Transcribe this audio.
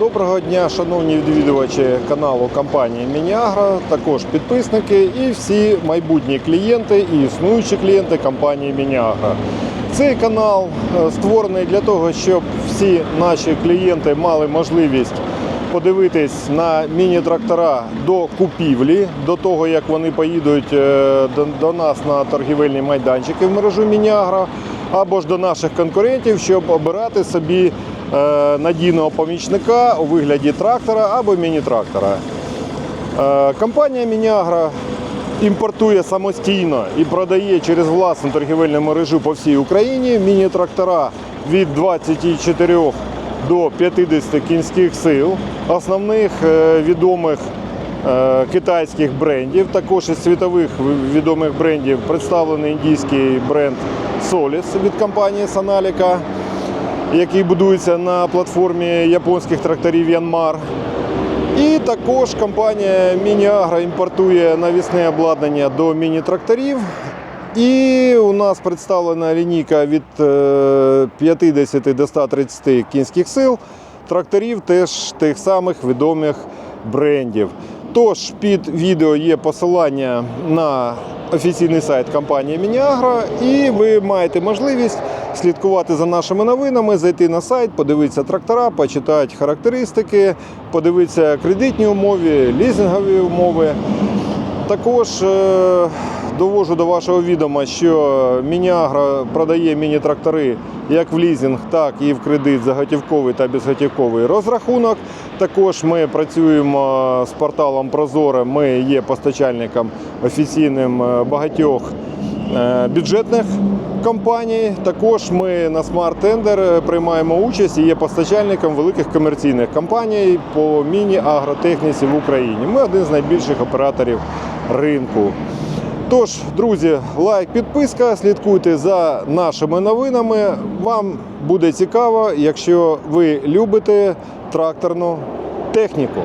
Доброго дня, шановні відвідувачі каналу компанії Мініагро, також підписники і всі майбутні клієнти і існуючі клієнти компанії Мініагро. Цей канал е, створений для того, щоб всі наші клієнти мали можливість подивитись на міні-трактора до купівлі, до того як вони поїдуть е, до, нас на торгівельні майданчики в мережу Мініагро, або ж до наших конкурентів, щоб обирати собі надійного помічника у вигляді трактора або міні-трактора. Е, Компанія Мініагро імпортує самостійно і продає через власну торгівельну мережу по всій Україні міні-трактора від 24 до 50 кінських сил, основних е, відомих е, китайських брендів. Також із світових відомих брендів представлений індійський бренд Solis від компанії Sanalica, який будується на платформі японських тракторів Янмар. І також компанія Мініагро імпортує навісне обладнання до міні-тракторів. І у нас представлена лінійка від е, 50 до 130 кінських сил тракторів теж тих самих відомих брендів. Тож під відео є посилання на офіційний сайт компанії Мініагра, і ви маєте можливість слідкувати за нашими новинами, зайти на сайт, подивитися трактора, почитати характеристики, подивитися кредитні умови, лізингові умови. Також е, довожу до вашого відома, що Мініагро продає міні-трактори як в лізинг, так і в кредит заготівковий та безготівковий розрахунок. Також ми працюємо з порталом Прозоре. Ми є постачальником офіційним е, багатьох е, бюджетних компаній. Також ми на Smart Tender приймаємо участь і є постачальником великих комерційних компаній по міні-агротехніці в Україні. Ми один з найбільших операторів ринку. Тож, друзі, лайк, підписка, слідкуйте за нашими новинами. Вам буде цікаво, якщо ви любите тракторну техніку.